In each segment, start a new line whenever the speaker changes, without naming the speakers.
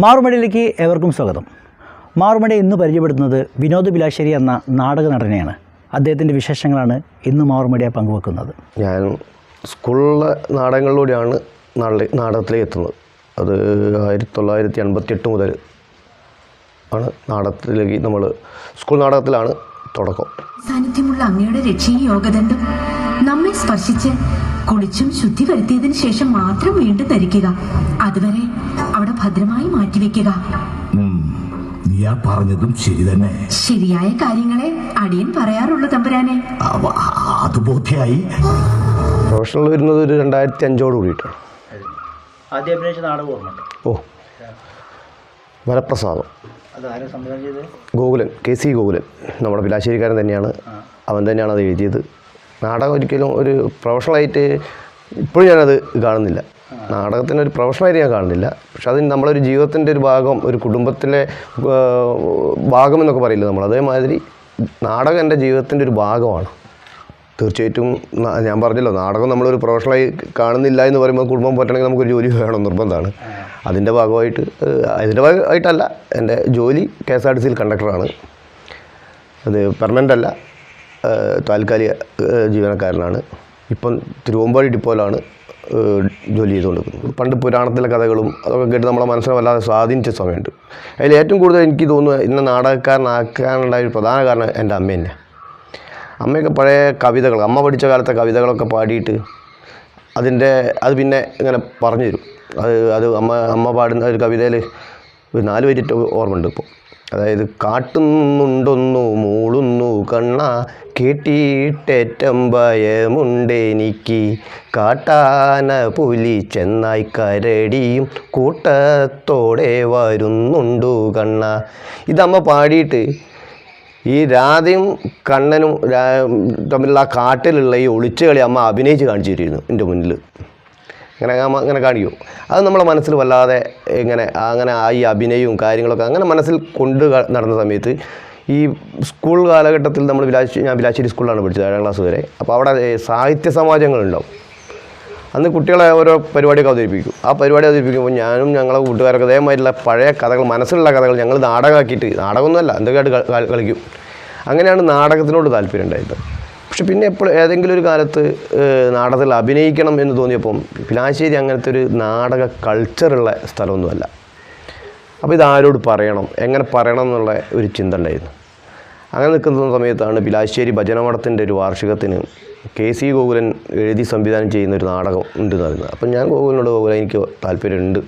മാറുമടിയിലേക്ക് ഏവർക്കും സ്വാഗതം. മാറുമടി ഇന്ന് പരിചയപ്പെടുത്തുന്നത് വിനോദ് ബിലാശ്ശേരി എന്ന നാടക നടനെയാണ്. അദ്ദേഹത്തിന്റെ വിശേഷങ്ങളാണ് ഇന്ന് മാറുമടിയെ പങ്കുവെക്കുന്നത്.
ഞാൻ സ്കൂളിലെ നാടകങ്ങളിലൂടെയാണ് നാട നാടകത്തിലേക്ക് എത്തുന്നത്. അത് ആയിരത്തി തൊള്ളായിരത്തി എൺപത്തി എട്ട് മുതൽ ആണ് നാടകത്തിലേക്ക് നമ്മൾ സ്കൂൾ നാടകത്തിലാണ് തുടക്കം
സാന്നിധ്യമുള്ള അങ്ങയുടെ രക്ഷയും യോഗദണ്ഡം നമ്മെ സ്പർശിച്ച് കുളിച്ചും ശുദ്ധി വരുത്തിയതിനു ശേഷം മാത്രം വീണ്ടും ധരിക്കുക. അതുവരെ അവിടെ ഭദ്രമായി മാറ്റിവെക്കുക
ഉം, നീ പറഞ്ഞതും ശരി തന്നെ.
ശരിയായ കാര്യങ്ങളെ അടിയൻ പറയാറുള്ളൂ തമ്പുരാനെ.
അത് ബോധ്യായി.
പ്രൊഫഷണൽ വരുന്നത് ഒരു രണ്ടായിരത്തി അഞ്ചോട് കൂടിയിട്ടാണ്.
ആദ്യം അഭിനയിച്ച നാടകം
ഓ വരപ്രസാദം. Gokulan K C Gokulan. നമ്മുടെ പിലാശ്ശേരിക്കാരൻ തന്നെയാണ്. അവൻ തന്നെയാണ് അത് എഴുതിയത് നാടകം ഒരിക്കലും ഒരു പ്രൊഫഷണലായിട്ട് ഇപ്പോഴും ഞാനത് കാണുന്നില്ല. നാടകത്തിന് ഒരു പ്രൊഫഷണലായിട്ട് ഞാൻ കാണുന്നില്ല. പക്ഷെ അത് നമ്മളൊരു ജീവിതത്തിന്റെ ഒരു ഭാഗം ഒരു കുടുംബത്തിലെ ഭാഗം എന്നൊക്കെ പറയില്ല നമ്മൾ? അതേമാതിരി നാടകം എന്റെ ജീവിതത്തിന്റെ ഒരു ഭാഗമാണ്. തീർച്ചയായിട്ടും ഞാൻ പറഞ്ഞല്ലോ നാടകം നമ്മളൊരു പ്രൊഫഷണലായി കാണുന്നില്ല എന്ന് പറയുമ്പോൾ കുടുംബം പറ്റണമെങ്കിൽ നമുക്കൊരു ജോലി വേണം നിർബന്ധമാണ്. അതിന്റെ ഭാഗമായിട്ട് അതിന്റെ ഭാഗമായിട്ടല്ല. എന്റെ ജോലി കെ എസ് ആർ ടി സിയിൽ കണ്ടക്ടറാണ്. അത് പെർമനന്റ് അല്ല. താൽക്കാലിക ജീവനക്കാരനാണ്. ഇപ്പം തിരുവമ്പാടി ഡിപ്പോയിലാണ് ജോലി ചെയ്തുകൊണ്ടിരിക്കുന്നത്. പണ്ട് പുരാണത്തിലെ കഥകളും അതൊക്കെ കേട്ട് നമ്മളെ മനസ്സിനെ വല്ലാതെ സ്വാധീനിച്ച സമയമുണ്ട്. അതിൽ ഏറ്റവും കൂടുതൽ എനിക്ക് തോന്നുന്നത് ഇന്ന് നാടകക്കാരനാക്കാനുണ്ടായ ഒരു പ്രധാന കാരണം എന്റെ അമ്മ തന്നെ അമ്മയൊക്കെ പഴയ കവിതകൾ അമ്മ പഠിച്ച കാലത്തെ കവിതകളൊക്കെ പാടിയിട്ട് അതിന്റെ അത് പിന്നെ ഇങ്ങനെ പറഞ്ഞു തരും. അത് അത് അമ്മ അമ്മ പാടുന്ന ഒരു കവിതയിൽ ഒരു നാല് വരിട്ട് ഓർമ്മയുണ്ട് ഇപ്പോൾ അതായത് കാട്ടുന്നുണ്ടൊന്നു മൂളുന്നു കണ്ണ കേട്ടിട്ടേറ്റം ഭയമുണ്ടെനിക്ക്. കാട്ടാന പുലി ചെന്നായി കരടിയും കൂട്ടത്തോടെ വരുന്നുണ്ടു കണ്ണ. ഇതമ്മ പാടിയിട്ട് ഈ രാധയും കണ്ണനും തമ്മിലുള്ള കാട്ടിലുള്ള ഈ ഒളിച്ചുകളി അമ്മ അഭിനയിച്ച് കാണിച്ചു എന്റെ മുന്നിൽ ഇങ്ങനെ അങ്ങനെ കാണിക്കും. അത് നമ്മളെ മനസ്സിൽ വല്ലാതെ ഇങ്ങനെ അങ്ങനെ ആ ഈ അഭിനയവും കാര്യങ്ങളൊക്കെ അങ്ങനെ മനസ്സിൽ കൊണ്ട് നടന്ന സമയത്ത് ഈ സ്കൂൾ കാലഘട്ടത്തിൽ നമ്മൾ വിലാശ്ശേരി ഞാൻ വിലാശ്ശേരി സ്കൂളിലാണ് പഠിച്ചത് ഏഴാം ക്ലാസ് വരെ. അപ്പോൾ അവിടെ സാഹിത്യ സമാജങ്ങളുണ്ടാവും. അന്ന് കുട്ടികളെ ഓരോ പരിപാടിയൊക്കെ അവതരിപ്പിക്കും. ആ പരിപാടി അവതരിപ്പിക്കുമ്പോൾ ഞാനും ഞങ്ങളെ കൂട്ടുകാരൊക്കെ അതേമാതിരിയുള്ള പഴയ കഥകൾ മനസ്സിലുള്ള കഥകൾ ഞങ്ങൾ നാടകമാക്കിയിട്ട് നാടകമൊന്നുമല്ല എന്തൊക്കെയായിട്ട് കളിക്കും. അങ്ങനെയാണ് നാടകത്തിനോട് താല്പര്യം ഉണ്ടായത്. പക്ഷെ പിന്നെ എപ്പോൾ ഏതെങ്കിലും ഒരു കാലത്ത് നാടകത്തിൽ അഭിനയിക്കണം എന്ന് തോന്നിയപ്പം പിലാശ്ശേരി അങ്ങനത്തെ ഒരു നാടക കൾച്ചറുള്ള സ്ഥലമൊന്നുമല്ല. അപ്പോൾ ഇതാരോട് പറയണം? എങ്ങനെ പറയണം എന്നുള്ള ഒരു ചിന്ത ഉണ്ടായിരുന്നു. അങ്ങനെ നിൽക്കുന്ന സമയത്താണ് പിലാശ്ശേരി ഭജനമഠത്തിന്റെ ഒരു വാർഷികത്തിന് കെ സി ഗോകുലൻ എഴുതി സംവിധാനം ചെയ്യുന്ന ഒരു നാടകം ഉണ്ടെന്ന് പറയുന്നത് അപ്പം ഞാൻ ഗോകുലിനോട് ഗോകുലൻ എനിക്ക് താല്പര്യമുണ്ട്.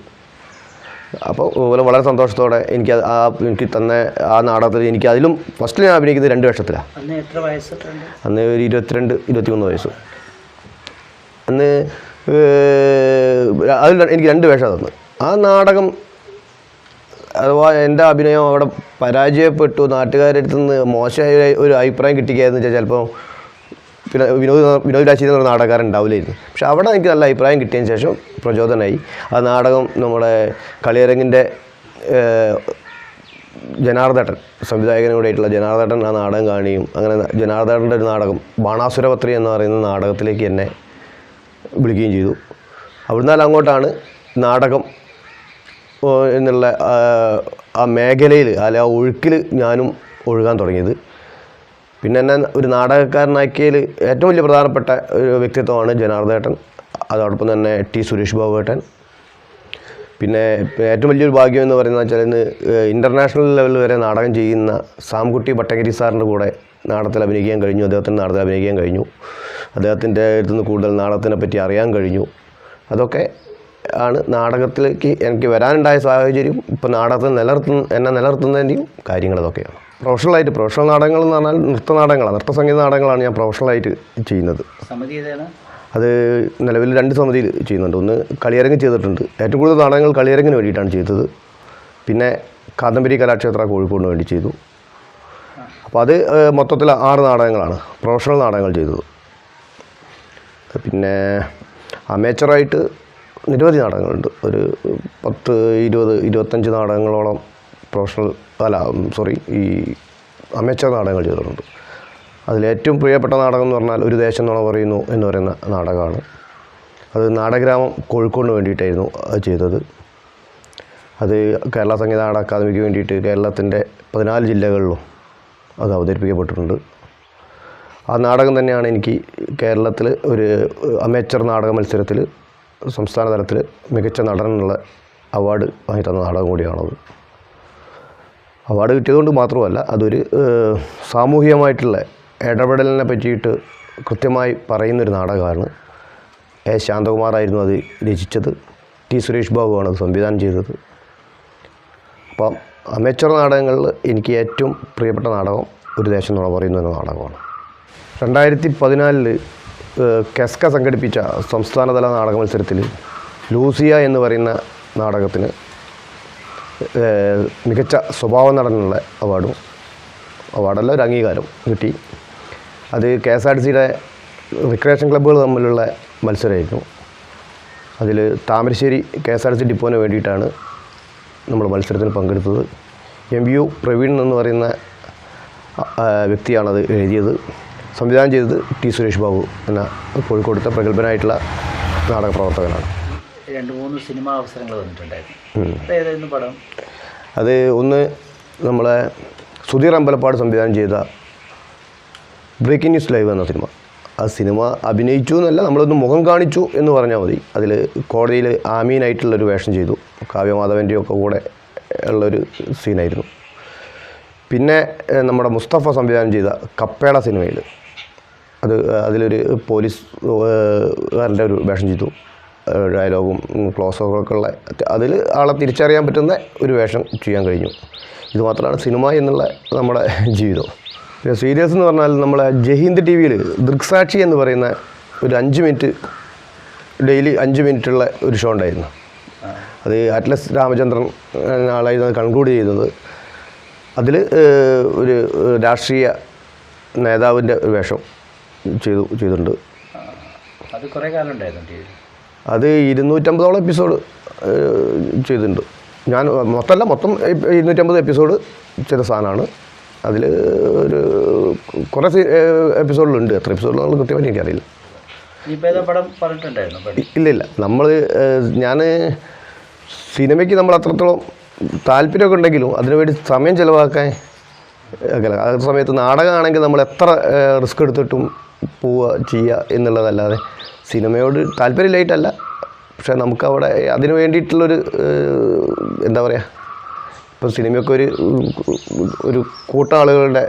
അപ്പോൾ അതുപോലെ വളരെ സന്തോഷത്തോടെ എനിക്ക് ആ എനിക്ക് തന്ന ആ നാടകത്തിൽ എനിക്ക് അതിലും ഫസ്റ്റ് ഞാൻ അഭിനയിക്കുന്നത് രണ്ട് വേഷത്തിലാണ്
അന്ന്
ഒരു ഇരുപത്തിരണ്ട് ഇരുപത്തിമൂന്ന് വയസ്സ്. അന്ന് അതിൽ എനിക്ക് രണ്ട് വേഷം തന്നു ആ നാടകം അഥവാ എന്റെ അഭിനയം അവിടെ പരാജയപ്പെട്ടു നാട്ടുകാരുടെ അടുത്ത് നിന്ന് മോശമായ ഒരു അഭിപ്രായം കിട്ടിക്കാന്ന് വെച്ചാൽ ചിലപ്പോൾ പിന്നെ വിനോദ് വിനോദ് രാശി എന്നൊരു നാടകക്കാരൻ ഉണ്ടാവില്ലായിരുന്നു പക്ഷെ അവിടെ എനിക്ക് നല്ല അഭിപ്രായം കിട്ടിയതിന് ശേഷം പ്രചോദനമായി ആ നാടകം നമ്മുടെ കളിയരങ്ങിന്റെ ജനാർദ്ദേട്ടൻ സംവിധായകനോടായിട്ടുള്ള ജനാർദ്ദട്ടൻ ആ നാടകം കാണിയും അങ്ങനെ ജനാർദ്ദട്ടന്റെ ഒരു നാടകം ബാണാസുരപത്രി എന്ന് പറയുന്ന നാടകത്തിലേക്ക് എന്നെ വിളിക്കുകയും ചെയ്തു. അവിടുന്ന് അങ്ങോട്ടാണ് നാടകം എന്നുള്ള ആ മേഖലയിൽ അല്ലെ ആ ഒഴുക്കിൽ ഞാനും ഒഴുകാൻ തുടങ്ങിയത്. പിന്നെ എന്നെ ഒരു നാടകക്കാരനാക്കിയതിൽ ഏറ്റവും വലിയ പ്രധാനപ്പെട്ട ഒരു വ്യക്തിത്വമാണ് ജനാർദ്ദേട്ടൻ അതോടൊപ്പം തന്നെ ടി സുരേഷ് ബാബു ഏട്ടൻ. പിന്നെ ഏറ്റവും വലിയൊരു ഭാഗ്യം എന്ന് പറയുന്നത് വെച്ചാൽ ഇന്ന് ഇന്റർനാഷണൽ ലെവൽ വരെ നാടകം ചെയ്യുന്ന സാംകുട്ടി ഭട്ടഗിരി സാറിന്റെ കൂടെ നാടകത്തിൽ അഭിനയിക്കാൻ കഴിഞ്ഞു. അദ്ദേഹത്തിന് നാടകത്തിൽ അഭിനയിക്കാൻ കഴിഞ്ഞു. അദ്ദേഹത്തിന്റെ അടുത്ത് നിന്ന് കൂടുതൽ നാടകത്തിനെ പറ്റി അറിയാൻ കഴിഞ്ഞു. അതൊക്കെ ആണ് നാടകത്തിലേക്ക് എനിക്ക് വരാനുണ്ടായ സാഹചര്യം. ഇപ്പോൾ നാടകത്തിൽ നിലനിർത്തുന്ന എന്നെ നിലനിർത്തുന്നതിന്റെയും കാര്യങ്ങൾ അതൊക്കെയാണ് പ്രൊഫഷണലായിട്ട് പ്രൊഫഷണൽ നാടകങ്ങൾ എന്ന് പറഞ്ഞാൽ നൃത്ത നാടകങ്ങളാണ്. നൃത്ത സംഗീത നാടകങ്ങളാണ് ഞാൻ പ്രൊഫഷണലായിട്ട് ചെയ്യുന്നത്. അത് നിലവിൽ രണ്ട് സമിതിയിൽ ചെയ്യുന്നുണ്ട്. ഒന്ന് കളിയരങ്ങ് ചെയ്തിട്ടുണ്ട്. ഏറ്റവും കൂടുതൽ നാടകങ്ങൾ കളിയരങ്ങിന് വേണ്ടിയിട്ടാണ് ചെയ്തത്. പിന്നെ കാദംബരി കലാക്ഷേത്ര കോഴിക്കോടിന് വേണ്ടി ചെയ്തു. അപ്പോൾ അത് മൊത്തത്തിൽ ആറ് നാടകങ്ങളാണ് പ്രൊഫഷണൽ നാടകങ്ങൾ ചെയ്തത്. പിന്നെ അമേച്ചറായിട്ട് നിരവധി നാടകങ്ങളുണ്ട്. ഒരു പത്ത് ഇരുപത് ഇരുപത്തഞ്ച് നാടകങ്ങളോളം പ്രൊഫഷണൽ അല്ല സോറി ഈ അമേച്ചർ നാടകങ്ങൾ ചെയ്തിട്ടുണ്ട്. അതിലേറ്റവും പ്രിയപ്പെട്ട നാടകം എന്ന് പറഞ്ഞാൽ ഒരു ദേശം നുണ പറയുന്നു എന്ന് പറയുന്ന നാടകമാണ്. അത് നാടഗ്രാമം കോഴിക്കോടിന് വേണ്ടിയിട്ടായിരുന്നു ചെയ്തത്. അത് കേരള സംഗീത നാടക അക്കാദമിക്ക് വേണ്ടിയിട്ട് കേരളത്തിന്റെ പതിനാല് ജില്ലകളിലും അത് അവതരിപ്പിക്കപ്പെട്ടിട്ടുണ്ട്. ആ നാടകം തന്നെയാണ് എനിക്ക് കേരളത്തിൽ ഒരു അമേച്ചർ നാടക മത്സരത്തിൽ സംസ്ഥാന തലത്തിൽ മികച്ച നടനുള്ള അവാർഡ് വാങ്ങി തന്ന നാടകം കൂടിയാണത്. അവാർഡ് കിട്ടിയതുകൊണ്ട് മാത്രമല്ല അതൊരു സാമൂഹികമായിട്ടുള്ള ഇടപെടലിനെ പറ്റിയിട്ട് കൃത്യമായി പറയുന്നൊരു നാടകമാണ്. എ. ശാന്തകുമാറായിരുന്നു അത് രചിച്ചത്. ടി. സുരേഷ് ബാബുവാണ് അത് സംവിധാനം ചെയ്തത്. അപ്പം അമേച്ചർ നാടകങ്ങളിൽ എനിക്ക് ഏറ്റവും പ്രിയപ്പെട്ട നാടകം ഒരു ദേശം എന്നുള്ള പറയുന്ന ഒരു നാടകമാണ്. രണ്ടായിരത്തി പതിനാലിൽ കെസ്ക സംഘടിപ്പിച്ച സംസ്ഥാനതല നാടക മത്സരത്തിൽ ലൂസിയ എന്ന് പറയുന്ന നാടകത്തിന് മികച്ച സ്വഭാവ നടനുള്ള അവാർഡും അവാർഡല്ല ഒരു അംഗീകാരം കിട്ടി. അത് കെ എസ് ആർ ടി സിയുടെ റിക്രിയേഷൻ ക്ലബ്ബുകൾ തമ്മിലുള്ള മത്സരമായിരുന്നു. അതിൽ Thamarassery K S R T C ഡിപ്പോന് വേണ്ടിയിട്ടാണ് നമ്മൾ മത്സരത്തിന് പങ്കെടുത്തത്. എം യു പ്രവീൺ എന്ന് പറയുന്ന വ്യക്തിയാണത് എഴുതിയത്. സംവിധാനം ചെയ്തത് ടി സുരേഷ് ബാബു എന്ന കോഴിക്കോടത്തെ പ്രഗത്ഭനായിട്ടുള്ള നാടക പ്രവർത്തകനാണ്.
രണ്ട് മൂന്ന് സിനിമ അവസരങ്ങൾ വന്നിട്ടുണ്ടായിരുന്നു. പടം?
അത് ഒന്ന് നമ്മളെ സുധീർ അമ്പലപ്പാട് സംവിധാനം ചെയ്ത ബ്രേക്കിംഗ് ന്യൂസ് ലൈവ് എന്ന സിനിമ. ആ സിനിമ അഭിനയിച്ചു എന്നല്ല നമ്മളൊന്ന് മുഖം കാണിച്ചു എന്ന് പറഞ്ഞാൽ മതി. അതിൽ കോടതിയിൽ ആമീനായിട്ടുള്ളൊരു വേഷം ചെയ്തു. കാവ്യമാധവന്റെ ഒക്കെ കൂടെ ഉള്ളൊരു സീനായിരുന്നു. പിന്നെ നമ്മുടെ മുസ്തഫ സംവിധാനം ചെയ്ത കപ്പേള സിനിമയിൽ അത് അതിലൊരു പോലീസ് കാരന്റെ ഒരു വേഷം ചെയ്തു. ഡയലോഗും ക്ലോസൊക്കെ ഉള്ള അതിൽ ആളെ തിരിച്ചറിയാൻ പറ്റുന്ന ഒരു വേഷം ചെയ്യാൻ കഴിഞ്ഞു. ഇത് മാത്രമാണ് സിനിമ എന്നുള്ള നമ്മുടെ ജീവിതം. പിന്നെ സീരിയസ് എന്ന് പറഞ്ഞാൽ നമ്മളെ ജഹീന്ദ് ടി വിയിൽ ദൃക്സാക്ഷി എന്ന് പറയുന്ന ഒരു അഞ്ച് മിനിറ്റ് ഡെയിലി അഞ്ച് മിനിറ്റുള്ള ഒരു ഷോ ഉണ്ടായിരുന്നു. അത് അറ്റ്ലസ് രാമചന്ദ്രൻ ആളായിരുന്നു അത് കൺക്ലൂഡ് ചെയ്തത്. അതിൽ ഒരു രാഷ്ട്രീയ നേതാവിന്റെ വേഷം ചെയ്തു ചെയ്തിട്ടുണ്ട്.
അത് കുറേ കാലം ഉണ്ടായിരുന്നു
അത് ഇരുന്നൂറ്റമ്പതോളം എപ്പിസോഡ് ചെയ്തിട്ടുണ്ട്. ഞാൻ മൊത്തമല്ല മൊത്തം ഇരുന്നൂറ്റമ്പത് എപ്പിസോഡ് ചെയ്ത സാധനമാണ്. അതിൽ ഒരു കുറേ എപ്പിസോഡിലുണ്ട് എത്ര എപ്പിസോഡിലുള്ള കൃത്യമായിട്ട് എനിക്കറിയില്ല. ഇല്ല ഇല്ല നമ്മൾ ഞാൻ സിനിമയ്ക്ക് നമ്മൾ അത്രത്തോളം താല്പര്യമൊക്കെ ഉണ്ടെങ്കിലും അതിനുവേണ്ടി സമയം ചിലവാക്കാൻ ആ സമയത്ത് നാടകമാണെങ്കിൽ നമ്മൾ എത്ര റിസ്ക് എടുത്തിട്ടും പോവുക ചെയ്യുക എന്നുള്ളതല്ലാതെ സിനിമയോട് താല്പര്യമില്ലായിട്ടല്ല. പക്ഷേ നമുക്കവിടെ അതിന് വേണ്ടിയിട്ടുള്ളൊരു എന്താ പറയുക ഇപ്പോൾ സിനിമയൊക്കെ ഒരു ഒരു കൂട്ടം ആളുകളുടെ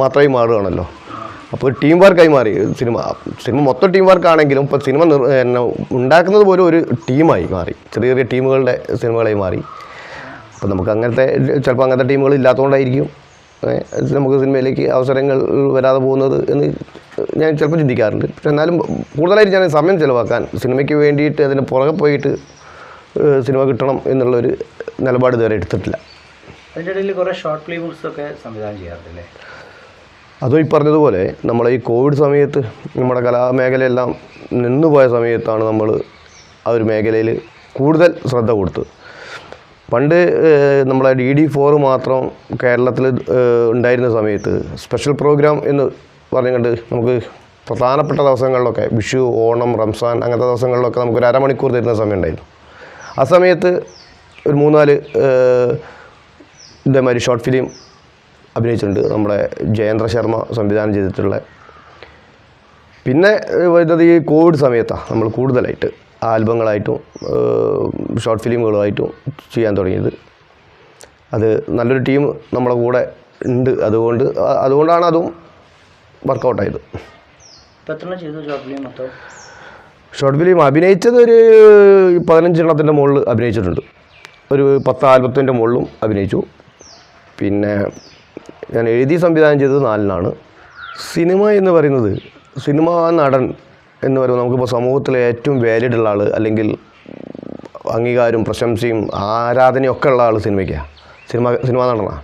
മാത്രമായി മാറുകയാണല്ലോ. അപ്പോൾ ടീം വർക്കായി മാറി. സിനിമ സിനിമ മൊത്തം ടീം വർക്കാണെങ്കിലും ഇപ്പോൾ സിനിമ എന്നെ ഉണ്ടാക്കുന്നത് പോലും ഒരു ടീമായി മാറി. ചെറിയ ചെറിയ ടീമുകളുടെ സിനിമകളായി മാറി. അപ്പോൾ നമുക്ക് അങ്ങനത്തെ ചിലപ്പോൾ അങ്ങനത്തെ ടീമുകൾ ഇല്ലാത്തതുകൊണ്ടായിരിക്കും. നമുക്ക് സിനിമയിലേക്ക് അവസരങ്ങൾ വരാതെ പോകുന്നത് എന്ന് ഞാൻ ചിലപ്പോൾ ചിന്തിക്കാറുണ്ട്. പക്ഷെ എന്നാലും കൂടുതലായിട്ട് ഞാൻ സമയം ചിലവാക്കാൻ സിനിമയ്ക്ക് വേണ്ടിയിട്ട് അതിന് പുറകെ പോയിട്ട് സിനിമ കിട്ടണം എന്നുള്ളൊരു നിലപാട് ഇതുവരെ എടുത്തിട്ടില്ല.
അതിന്റെ ഇടയിൽ കുറേ ഷോർട്ട് സംവിധാനം ചെയ്യാറുണ്ടല്ലേ?
അതും ഈ പറഞ്ഞതുപോലെ നമ്മൾ ഈ കോവിഡ് സമയത്ത് നമ്മുടെ കലാമേഖലയെല്ലാം നിന്നുപോയ സമയത്താണ് നമ്മൾ ആ ഒരു മേഖലയിൽ കൂടുതൽ ശ്രദ്ധ കൊടുത്തത്. പണ്ട് നമ്മളെ ഡി ഡി ഫോർ മാത്രം കേരളത്തിൽ ഉണ്ടായിരുന്ന സമയത്ത് സ്പെഷ്യൽ പ്രോഗ്രാം എന്ന് പറഞ്ഞുകൊണ്ട് നമുക്ക് പ്രധാനപ്പെട്ട ദിവസങ്ങളിലൊക്കെ വിഷു ഓണം റംസാൻ അങ്ങനത്തെ ദിവസങ്ങളിലൊക്കെ നമുക്കൊരു അരമണിക്കൂർ തരുന്ന സമയം ഉണ്ടായിരുന്നു ആ സമയത്ത് ഒരു മൂന്നാൽ ഇതേമാതിരി ഷോർട്ട് ഫിലിം അഭിനയിച്ചിട്ടുണ്ട് നമ്മുടെ ജയേന്ദ്ര ശർമ്മ സംവിധാനം ചെയ്തിട്ടുള്ള. പിന്നെ വരുന്നത് ഈ കോവിഡ് സമയത്താണ് നമ്മൾ കൂടുതലായിട്ട് ആൽബങ്ങളായിട്ടും ഷോർട്ട് ഫിലിമുകളുമായിട്ടും ചെയ്യാൻ തുടങ്ങിയത്. അത് നല്ലൊരു ടീം നമ്മുടെ കൂടെ ഉണ്ട്. അതുകൊണ്ട് അതുകൊണ്ടാണ് അതും വർക്കൗട്ടായത്.
ഷോർട്ട് ഫിലിം
അഭിനയിച്ചത് ഒരു പതിനഞ്ചെണ്ണത്തിന്റെ മുകളിൽ അഭിനയിച്ചിട്ടുണ്ട്. ഒരു പത്ത് ആൽബത്തിന്റെ മുകളിലും അഭിനയിച്ചു. പിന്നെ ഞാൻ എഴുതി സംവിധാനം ചെയ്തത് നാലിനാണ് സിനിമ എന്ന് പറയുന്നത് സിനിമ നടൻ എന്ന് പറയുമ്പോൾ നമുക്കിപ്പോൾ സമൂഹത്തിലെ ഏറ്റവും വാലിഡ് ഉള്ള ആൾ അല്ലെങ്കിൽ അംഗീകാരവും പ്രശംസയും ആരാധനയും ഒക്കെ ഉള്ള ആൾ സിനിമയ്ക്കാണ് സിനിമ സിനിമാ നടനാണ്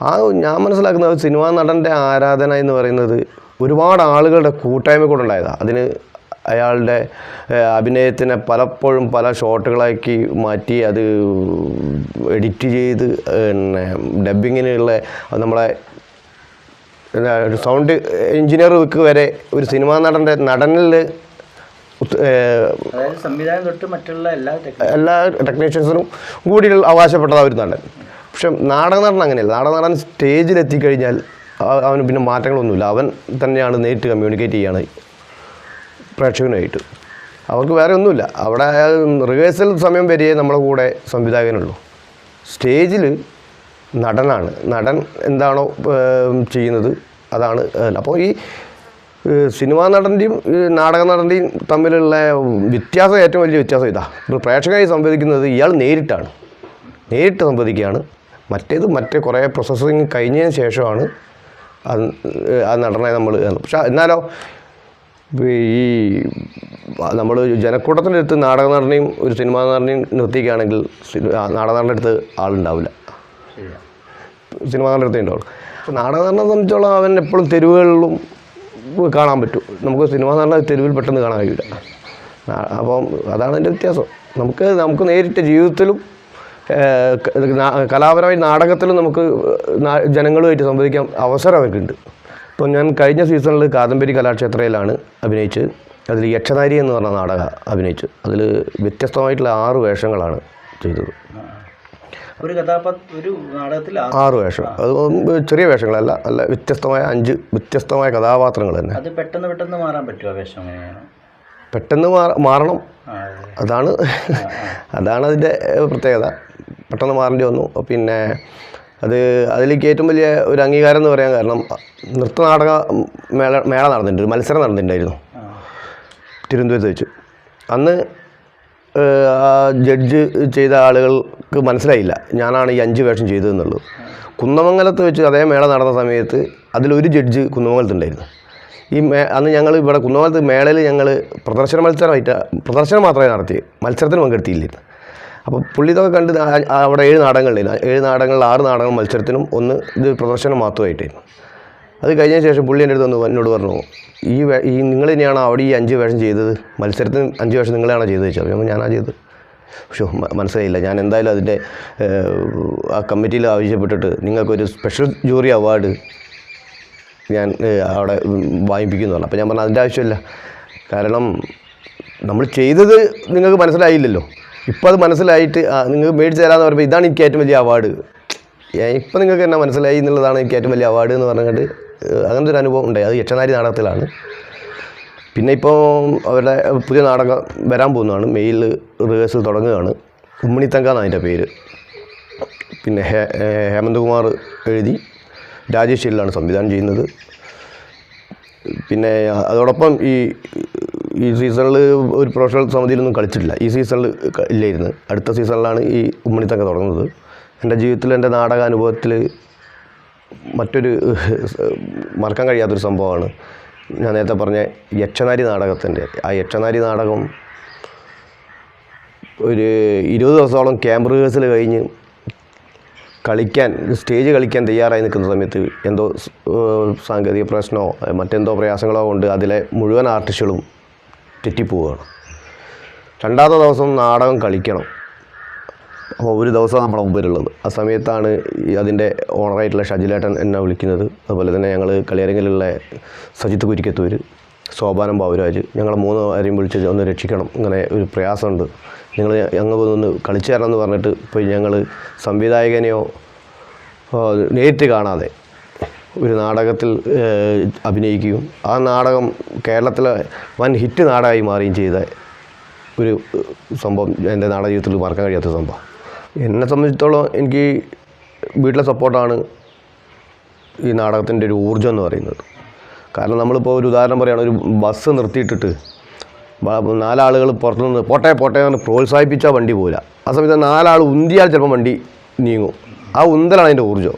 ആ ഞാൻ മനസ്സിലാക്കുന്നത് സിനിമാ നടന്റെ ആരാധന എന്ന് പറയുന്നത് ഒരുപാട് ആളുകളുടെ കൂട്ടായ്മ കൂടെ ഉണ്ടായതാണ് അതിന് അയാളുടെ അഭിനയത്തിനെ പലപ്പോഴും പല ഷോട്ടുകളാക്കി മാറ്റി അത് എഡിറ്റ് ചെയ്ത് പിന്നെ ഡബിങ്ങിനുള്ള നമ്മളെ ഒരു സൗണ്ട് എഞ്ചിനീയർക്ക് വരെ ഒരു സിനിമാ നടന്റെ നടനിൽ
സംവിധാനം തൊട്ട് മറ്റുള്ള എല്ലാ
എല്ലാ ടെക്നീഷ്യൻസിനും കൂടി അവകാശപ്പെട്ടതാണ് ഒരു നടൻ. പക്ഷെ നാടക നടൻ അങ്ങനെയല്ല. നാടക നടൻ സ്റ്റേജിൽ എത്തിക്കഴിഞ്ഞാൽ അവന് പിന്നെ മാറ്റങ്ങളൊന്നുമില്ല. അവൻ തന്നെയാണ് നേരിട്ട് കമ്മ്യൂണിക്കേറ്റ് ചെയ്യാണ് പ്രേക്ഷകനുമായിട്ട്. അവർക്ക് വേറെ ഒന്നുമില്ല. അവിടെ റിഹേഴ്സൽ സമയം വരെയേ നമ്മളെ കൂടെ സംവിധായകനുള്ളൂ. സ്റ്റേജിൽ നടനാണ്. നടൻ എന്താണോ ചെയ്യുന്നത് അതാണ് അപ്പോൾ ഈ സിനിമാ നടന്റെയും നാടക നടന്റെയും തമ്മിലുള്ള വ്യത്യാസം ഏറ്റവും വലിയ വ്യത്യാസം ഇതാ. ഇപ്പോൾ പ്രേക്ഷകരായി സംവദിക്കുന്നത് ഇയാൾ നേരിട്ടാണ്. നേരിട്ട് സംവദിക്കുകയാണ്. മറ്റേത് മറ്റേ കുറേ പ്രോസസ്സിങ് കഴിഞ്ഞതിന് ശേഷമാണ് ആ നടനെ നമ്മൾ പക്ഷെ എന്നാലോ ഈ നമ്മൾ ജനക്കൂട്ടത്തിന്റെ അടുത്ത് നാടക നടനെയും ഒരു സിനിമാ നടനെയും നിർത്തിക്കുകയാണെങ്കിൽ നാടക നടന്റെ അടുത്ത് ആളുണ്ടാവില്ല. സിനിമാ നടന്റെ അടുത്തേ ഉണ്ടാവുള്ളൂ. അപ്പോൾ നാടക നടനെ സംബന്ധിച്ചോളം അവൻ എപ്പോഴും തെരുവുകളിലും കാണാൻ പറ്റും. നമുക്ക് സിനിമ നടന്ന തെരുവിൽ പെട്ടെന്ന് കാണാൻ കഴിയില്ല അപ്പം അതാണ് എന്റെ വ്യത്യാസം. നമുക്ക് നമുക്ക് നേരിട്ട് ജീവിതത്തിലും കലാപരമായി നാടകത്തിലും നമുക്ക് ജനങ്ങളുമായിട്ട് സംവദിക്കാൻ അവസരം അവർക്കുണ്ട്. ഇപ്പോൾ ഞാൻ കഴിഞ്ഞ സീസണിൽ കാദംബരി കലാക്ഷേത്രയിലാണ് അഭിനയിച്ച് അതിൽ യക്ഷനാരി എന്ന് പറഞ്ഞ നാടക അഭിനയിച്ചു. അതിൽ വ്യത്യസ്തമായിട്ടുള്ള ആറ് വേഷങ്ങളാണ് ചെയ്തത്.
ഒരു കഥാപാത്ര ഒരു നാടകത്തിൽ
ആറ് വേഷം. അത് ചെറിയ വേഷങ്ങളല്ല. അല്ല വ്യത്യസ്തമായ അഞ്ച് വ്യത്യസ്തമായ കഥാപാത്രങ്ങൾ തന്നെ.
അത് പെട്ടെന്ന് പെട്ടെന്ന് മാറാൻ പറ്റുമോ വേഷം എങ്ങനെയാണ്?
പെട്ടെന്ന് മാറണം. അതാണ് അതാണ് അതിന്റെ പ്രത്യേകത. പെട്ടെന്ന് മാറേണ്ടി വന്നു. പിന്നെ അത് അതിലേക്ക് ഏറ്റവും വലിയ ഒരു അംഗീകാരം എന്ന് പറയാൻ കാരണം നൃത്തനാടക മേള മേള നടന്നിട്ടുണ്ട്. മത്സരം നടന്നിട്ടുണ്ടായിരുന്നു. തിരുവനന്തപുരത്ത് വെച്ച്. അന്ന് ജഡ്ജ് ചെയ്ത ആളുകൾക്ക് മനസ്സിലായില്ല. ഞാനാണ് ഈ അഞ്ച് വേഷം ചെയ്തതെന്നുള്ളത് കുന്നമംഗലത്ത് വെച്ച് അതേ മേള നടന്ന സമയത്ത് അതിലൊരു ജഡ്ജ് കുന്നമംഗലത്തുണ്ടായിരുന്നു. ഈ മേ അന്ന് ഞങ്ങൾ ഇവിടെ കുന്നമംഗലത്ത് മേളയിൽ ഞങ്ങൾ പ്രദർശന മത്സരമായിട്ട് പ്രദർശനം മാത്രമേ നടത്തി മത്സരത്തിന് പങ്കെടുത്തിയില്ലായിരുന്നു. അപ്പോൾ പുള്ളി ഇതൊക്കെ കണ്ട് ആ- ആ അവിടെ ഏഴ് നാടകങ്ങളുണ്ടായിരുന്നു ഏഴ് നാടകങ്ങളിൽ ആറ് നാടകം മത്സരത്തിനും ഒന്ന് ഇത് പ്രദർശനം മാത്രമായിട്ടായിരുന്നു. അത് കഴിഞ്ഞ ശേഷം പുള്ളി എന്റെ അടുത്ത് വന്ന് എന്നോട് പറഞ്ഞു ഈ ഈ നിങ്ങൾ തന്നെയാണോ അവിടെ ഈ അഞ്ച് വേഷം ചെയ്തത്? മത്സരത്തിന് അഞ്ച് വേഷം നിങ്ങളാണോ ചെയ്തത്? ചോദിച്ചത് അപ്പോൾ ഞാനാ ചെയ്തത്. പക്ഷേ മനസ്സിലായില്ല. ഞാൻ എന്തായാലും അതിന്റെ ആ കമ്മിറ്റിയിൽ ആവശ്യപ്പെട്ടിട്ട് നിങ്ങൾക്കൊരു സ്പെഷ്യൽ ജൂറി അവാർഡ് ഞാൻ അവിടെ വാങ്ങിപ്പിക്കുന്നതാണ് വാങ്ങിപ്പിക്കുന്നു അപ്പോൾ ഞാൻ പറഞ്ഞു അതിന്റെ ആവശ്യമില്ല. കാരണം നമ്മൾ ചെയ്തത് നിങ്ങൾക്ക് മനസ്സിലായില്ലല്ലോ. ഇപ്പോൾ അത് മനസ്സിലായിട്ട് നിങ്ങൾ നിങ്ങൾക്ക് മേടിച്ച് തരാമെന്ന് പറയുമ്പോൾ ഇതാണ് എനിക്ക് ഏറ്റവും വലിയ അവാർഡ് ഇപ്പം നിങ്ങൾക്ക് എന്നാ മനസ്സിലായി എന്നുള്ളതാണ് എനിക്ക് ഏറ്റവും വലിയ അവാർഡ് എന്ന് പറഞ്ഞിട്ട് ഏഹ്, അങ്ങനത്തെ ഒരു അനുഭവം ഉണ്ടായി. അത് യക്ഷനാരി നാടകത്തിലാണ്. പിന്നെ ഇപ്പോൾ അവരുടെ പുതിയ നാടകം വരാൻ പോകുന്നതാണ്. മെയിൽ റിഹേഴ്സൽ തുടങ്ങുകയാണ്. ഉമ്മണിത്തങ്ക എന്നാണ് അതിന്റെ പേര്. പിന്നെ ഹേ ഹേമന്ത് കുമാർ എഴുതി രാജേഷ് ഷെല്ലാണ് സംവിധാനം ചെയ്യുന്നത്. പിന്നെ അതോടൊപ്പം ഈ ഈ സീസണിൽ ഒരു പ്രൊഫഷണൽ സമിതിയിലൊന്നും കളിച്ചിട്ടില്ല. ഈ സീസണിൽ ഇല്ലായിരുന്നു. അടുത്ത സീസണിലാണ് ഈ ഉമ്മണിത്തങ്ക തുടങ്ങുന്നത്. എന്റെ ജീവിതത്തിൽ എന്റെ നാടക അനുഭവത്തിൽ മറ്റൊരു മറക്കാൻ കഴിയാത്തൊരു സംഭവമാണ്. ഞാൻ നേരത്തെ പറഞ്ഞ യക്ഷനാരി നാടകത്തിന്റെ ആ യക്ഷനാരി നാടകം ഒരു ഇരുപത് ദിവസത്തോളം ക്യാമ്പ് റിഹേഴ്സൽ കഴിഞ്ഞ് കളിക്കാൻ സ്റ്റേജ് കളിക്കാൻ തയ്യാറായി നിൽക്കുന്ന സമയത്ത് എന്തോ സാങ്കേതിക പ്രശ്നമോ മറ്റെന്തോ പ്രയാസങ്ങളോ കൊണ്ട് അതിലെ മുഴുവൻ ആർട്ടിസ്റ്റുകളും തെറ്റിപ്പോവുകയാണ്. രണ്ടാമത്തെ ദിവസം നാടകം കളിക്കണം. ഒരു ദിവസം നമ്മുടെ മുമ്പിലുള്ളത്. ആ സമയത്താണ് അതിന്റെ ഓണറായിട്ടുള്ള ഷജിലേട്ടൻ എന്നെ വിളിക്കുന്നത്. അതുപോലെ തന്നെ ഞങ്ങൾ കളിയരങ്ങിലുള്ള സജിത്ത് കുരിക്കത്തൂർ സോപാനം ബാബുരാജ് ഞങ്ങൾ മൂന്ന് ആരെയും വിളിച്ച് ഒന്ന് രക്ഷിക്കണം ഇങ്ങനെ ഒരു പ്രയാസമുണ്ട്. നിങ്ങൾ ഞങ്ങൾ ഒന്ന് കളിച്ചു തരണം എന്ന് പറഞ്ഞിട്ട് ഇപ്പോൾ ഞങ്ങൾ സംവിധായകനെയോ നേരിട്ട് കാണാതെ ഒരു നാടകത്തിൽ അഭിനയിക്കുകയും ആ നാടകം കേരളത്തിലെ വൻ ഹിറ്റ് നാടകമായി മാറുകയും ചെയ്ത ഒരു സംഭവം എന്റെ നാടക ജീവിതത്തിൽ മറക്കാൻ കഴിയാത്ത സംഭവം എന്നെ സംബന്ധിച്ചിടത്തോളം എനിക്ക് വീട്ടിലെ സപ്പോർട്ടാണ് ഈ നാടകത്തിന്റെ ഒരു ഊർജം എന്ന് പറയുന്നത്. കാരണം നമ്മളിപ്പോൾ ഒരു ഉദാഹരണം പറയുകയാണ് ഒരു ബസ് നിർത്തിയിട്ടിട്ട് നാലാളുകൾ പുറത്തുനിന്ന് പോട്ടെ പോട്ടെ എന്ന് പ്രോത്സാഹിപ്പിച്ചാൽ വണ്ടി പോകില്ല ആ സമയത്ത് നാലാൾ ഉന്തിയാൽ ചിലപ്പോൾ വണ്ടി നീങ്ങും. ആ ഉന്തലാണ് അതിന്റെ ഊർജം.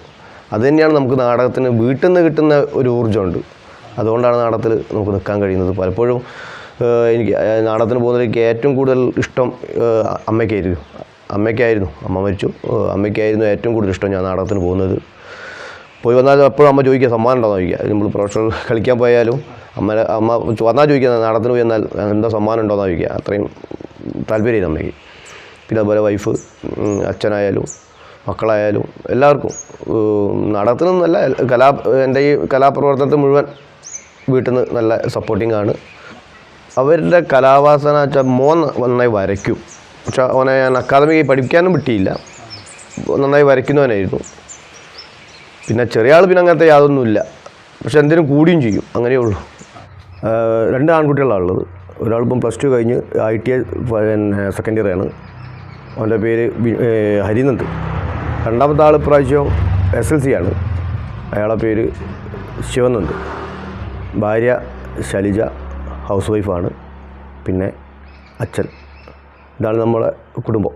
അതുതന്നെയാണ് നമുക്ക് നാടകത്തിന് വീട്ടിൽ നിന്ന് കിട്ടുന്ന ഒരു ഊർജമുണ്ട്. അതുകൊണ്ടാണ് നാടകത്തിൽ നമുക്ക് നിൽക്കാൻ കഴിയുന്നത്. പലപ്പോഴും എനിക്ക് നാടകത്തിന് പോകുന്നതിലേക്ക് ഏറ്റവും കൂടുതൽ ഇഷ്ടം അമ്മയ്ക്കായിരിക്കും. അമ്മയ്ക്കായിരുന്നു. അമ്മ മരിച്ചു. അമ്മയ്ക്കായിരുന്നു ഏറ്റവും കൂടുതൽ ഇഷ്ടം ഞാൻ നാടകത്തിന് പോകുന്നത്. പോയി വന്നാൽ എപ്പോഴും അമ്മ ചോദിക്കുക സമ്മാനം ഉണ്ടോ? എന്ന് ചോദിക്കുക. നമ്മൾ പ്രൊഫഷണൽ കളിക്കാൻ പോയാലും അമ്മ അമ്മ വന്നാൽ ചോദിക്കുക നാടകത്തിന് പോയി എന്നാൽ എന്താ സമ്മാനം ഉണ്ടോ? എന്ന് ചോദിക്കുക. അത്രയും താല്പര്യമായിരുന്നു അമ്മയ്ക്ക്. പിന്നെ അതുപോലെ വൈഫ് അച്ഛനായാലും മക്കളായാലും എല്ലാവർക്കും. നാടകത്തിനൊന്നല്ല കലാ എന്റെ ഈ കലാപ്രവർത്തനത്തിൽ മുഴുവൻ വീട്ടിൽ നിന്ന് നല്ല സപ്പോർട്ടിംഗ് ആണ്. അവരുടെ കലാവാസന വെച്ചാൽ മോൻ നന്നായി വരയ്ക്കും. പക്ഷെ അവനെ ഞാൻ അക്കാദമിക്ക് പഠിക്കാനും വിട്ടിയില്ല നന്നായി വരയ്ക്കുന്നവനായിരുന്നു. പിന്നെ ചെറിയ ആൾ പിന്നെ അങ്ങനത്തെ യാതൊന്നുമില്ല. പക്ഷെ എന്തിനും കൂടിയും ചെയ്യും. അങ്ങനെയേ ഉള്ളൂ. രണ്ട് ആൺകുട്ടികളാണ് ഉള്ളത് ഒരാളിപ്പം പ്ലസ് ടു കഴിഞ്ഞ് ഐ ടി ഐ പിന്നെ സെക്കൻഡ് ഇയറാണ് അവന്റെ പേര് ഹരിനന്ദ്. രണ്ടാമത്തെ ആൾ ഇപ്രാവശ്യം എസ് എൽ സി ആണ്. അയാളെ പേര് ശിവനന്ദ്. ഭാര്യ ശലിജ ഹൗസ് വൈഫാണ് പിന്നെ അച്ഛൻ. ഇതാണ് നമ്മളെ കുടുംബം.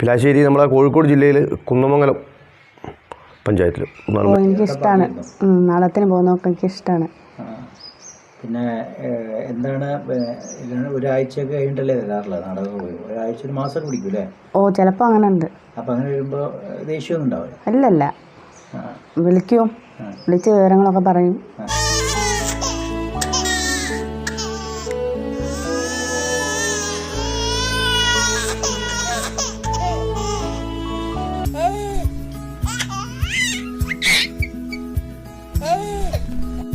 പിലാശ്ശേരി നമ്മളെ കോഴിക്കോട് ജില്ലയിൽ കുന്നമംഗലം പഞ്ചായത്തിൽ
എനിക്കിഷ്ടമാണ് നാടകത്തിന് പോകുന്നതൊക്കെ എനിക്കിഷ്ടമാണ്
പിന്നെ എന്താണ് ഒരാഴ്ചയൊക്കെ കഴിഞ്ഞിട്ടല്ലേ വരാറുള്ളത് നാടകം പോയി ഒരാഴ്ച ഒരു മാസം പിടിക്കും അല്ലേ?
ഓ ചിലപ്പോൾ അങ്ങനെ ഉണ്ട്
അപ്പം അങ്ങനെ വരുമ്പോൾ ദേഷ്യമൊന്നും ഉണ്ടാവില്ല?
അല്ലല്ല. വിളിക്കും. വിളിച്ച് വിവരങ്ങളൊക്കെ പറയും.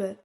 but